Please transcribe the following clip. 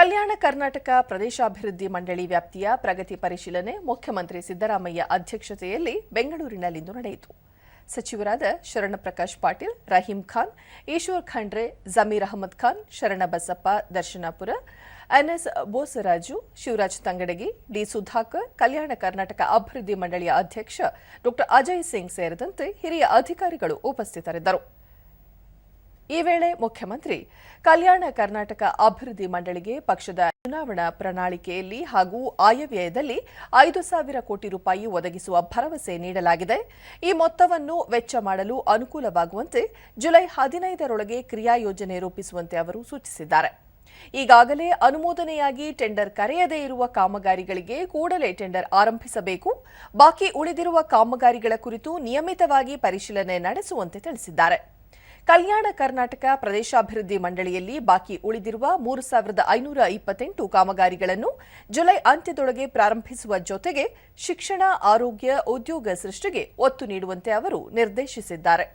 ಕಲ್ಯಾಣ ಕರ್ನಾಟಕ ಪ್ರದೇಶಾಭಿವೃದ್ಧಿ ಮಂಡಳಿ ವ್ಯಾಪ್ತಿಯ ಪ್ರಗತಿ ಪರಿಶೀಲನೆ ಮುಖ್ಯಮಂತ್ರಿ ಸಿದ್ದರಾಮಯ್ಯ ಅಧ್ಯಕ್ಷತೆಯಲ್ಲಿ ಬೆಂಗಳೂರಿನಲ್ಲಿಂದು ನಡೆಯಿತು. ಸಚಿವರಾದ Sharanprakash Patil, Rahim Khan, Eshwar Khandre, Zameer Ahmed Khan, Sharana Basappa, Darshanapur, N S Bosaraju, Shivaraj Tangadagi, D Sudhakar, Kalyana Karnataka ಅಭಿವೃದ್ಧಿ ಮಂಡಳಿಯ ಅಧ್ಯಕ್ಷ ಡಾ ಅಜಯ್ ಸಿಂಗ್ ಸೇರಿದಂತೆ ಹಿರಿಯ ಅಧಿಕಾರಿಗಳು ಉಪಸ್ಥಿತರಿದ್ದರು. ಈ ವೇಳೆ ಮುಖ್ಯಮಂತ್ರಿ, ಕಲ್ಯಾಣ ಕರ್ನಾಟಕ ಅಭಿವೃದ್ಧಿ ಮಂಡಳಿಗೆ ಪಕ್ಷದ ಚುನಾವಣಾ ಪ್ರಣಾಳಿಕೆಯಲ್ಲಿ ಹಾಗೂ ಆಯವ್ಯಯದಲ್ಲಿ ಐದು ಸಾವಿರ ಕೋಟಿ ರೂಪಾಯಿ ಒದಗಿಸುವ ಭರವಸೆ ನೀಡಲಾಗಿದೆ. ಈ ಮೊತ್ತವನ್ನು ವೆಚ್ಚ ಮಾಡಲು ಅನುಕೂಲವಾಗುವಂತೆ ಜುಲೈ ಹದಿನೈದರೊಳಗೆ ಕ್ರಿಯಾ ಯೋಜನೆ ರೂಪಿಸುವಂತೆ ಅವರು ಸೂಚಿಸಿದ್ದಾರೆ. ಈಗಾಗಲೇ ಅನುಮೋದನೆಯಾಗಿ ಟೆಂಡರ್ ಕರೆಯದೇ ಇರುವ ಕಾಮಗಾರಿಗಳಿಗೆ ಕೂಡಲೇ ಟೆಂಡರ್ ಆರಂಭಿಸಬೇಕು. ಬಾಕಿ ಉಳಿದಿರುವ ಕಾಮಗಾರಿಗಳ ಕುರಿತು ನಿಯಮಿತವಾಗಿ ಪರಿಶೀಲನೆ ನಡೆಸುವಂತೆ ತಿಳಿಸಿದ್ದಾರೆ. ಕಲ್ಯಾಣ ಕರ್ನಾಟಕ ಪ್ರದೇಶಾಭಿವೃದ್ಧಿ ಮಂಡಳಿಯಲ್ಲಿ ಬಾಕಿ ಉಳಿದಿರುವ ಮೂರು ಸಾವಿರದ ಐನೂರ ಇಪ್ಪತ್ತೆಂಟು ಕಾಮಗಾರಿಗಳನ್ನು ಜುಲೈ ಅಂತ್ಯದೊಳಗೆ ಪ್ರಾರಂಭಿಸುವ ಜೊತೆಗೆ ಶಿಕ್ಷಣ, ಆರೋಗ್ಯ, ಉದ್ಯೋಗ ಸೃಷ್ಟಿಗೆ ಒತ್ತು ನೀಡುವಂತೆ ಅವರು ನಿರ್ದೇಶಿಸಿದ್ದಾರೆ.